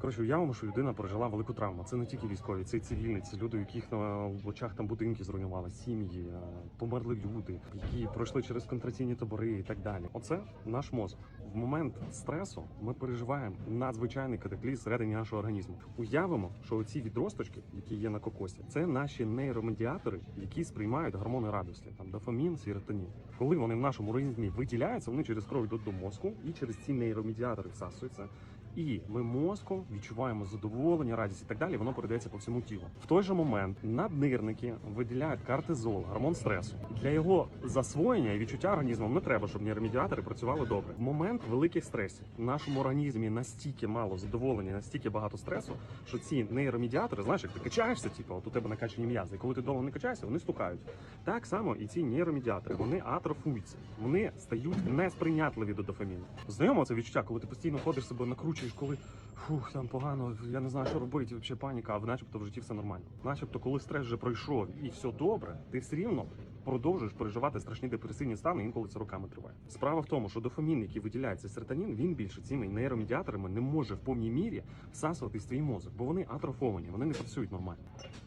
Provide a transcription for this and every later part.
Коротше, уявимо, що людина пережила велику травму. Це не тільки військові, це й цивільні, це люди, у яких на очах там будинки зруйнували, сім'ї, е, померли люди, які пройшли через контраційні табори і так далі. Оце наш мозок. В момент стресу ми переживаємо надзвичайний катаклізм всередині нашого організму. Уявимо, що оці відросточки, які є на кокосі, це наші нейромедіатори, які сприймають гормони радості, там дофамін, серотонін. Коли вони в нашому організмі виділяються, вони через кров йдуть до мозку і через ці нейромедіатори всасуються. І ми мозком відчуваємо задоволення, радість і так далі. Воно передається по всьому тілу. В той же момент наднирники виділяють кортизол, гормон стресу. Для його засвоєння і відчуття організмом не треба, щоб нейромедіатори працювали добре. В момент великих стресів в нашому організмі настільки мало задоволення, настільки багато стресу, що ці нейромедіатори, знаєш, як ти качаєшся, типу, от у тебе накачані м'язи, і коли ти довго не качаєшся, вони стукають. Так само і ці нейромедіатори, вони атрофуються, вони стають несприйнятливі до дофаміну. Знайомо це відчуття, коли ти постійно ходиш себе накручуєш, коли фух, там погано, я не знаю, що робити, взагалі паніка, а начебто в житті все нормально. Начебто, коли стрес вже пройшов і все добре, ти все рівно продовжуєш переживати страшні депресивні стани, інколи це роками триває. Справа в тому, що дофамін, який виділяється серотонін, він більше цими нейромедіаторами не може в повній мірі всасувати твій мозок, бо вони атрофовані, вони не працюють нормально.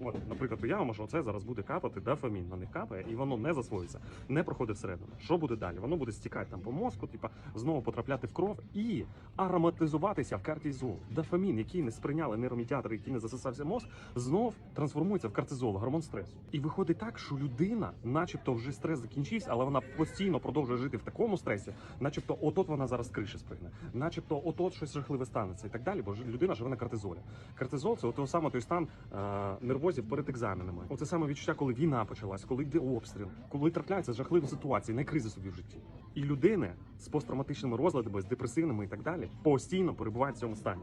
От, наприклад, уявимо, що це зараз буде капати дофамін, на них капає, і воно не засвоїться, не проходить всередину. Що буде далі? Воно буде стікати там по мозку, типа знову потрапляти в кров і ароматизуватися в кортизол. Дофамін, який не сприйняли нейромедіатори, який не засосався мозк, знов трансформується в кортизол, гормон стресу. І виходить так, що людина, начебто, вже стрес закінчився, але вона постійно продовжує жити в такому стресі, начебто, отот вона зараз криші спригне, начебто, отот щось жахливе станеться і так далі. Бо людина живе на кортизолі. Кортизол це от саме той стан е, нервозів перед екзаменами. Оце саме відчуття, коли війна почалась, коли йде обстріл, коли трапляються жахливі ситуації, найкризи собі в житті. І людини з посттравматичними розладами, з депресивними і так далі, постійно перебувають в цьому стані.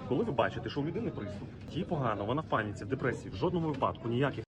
коли ви бачите, що у людини приступ, їй погано, вона в паніці, в депресії, в жодному випадку ніяких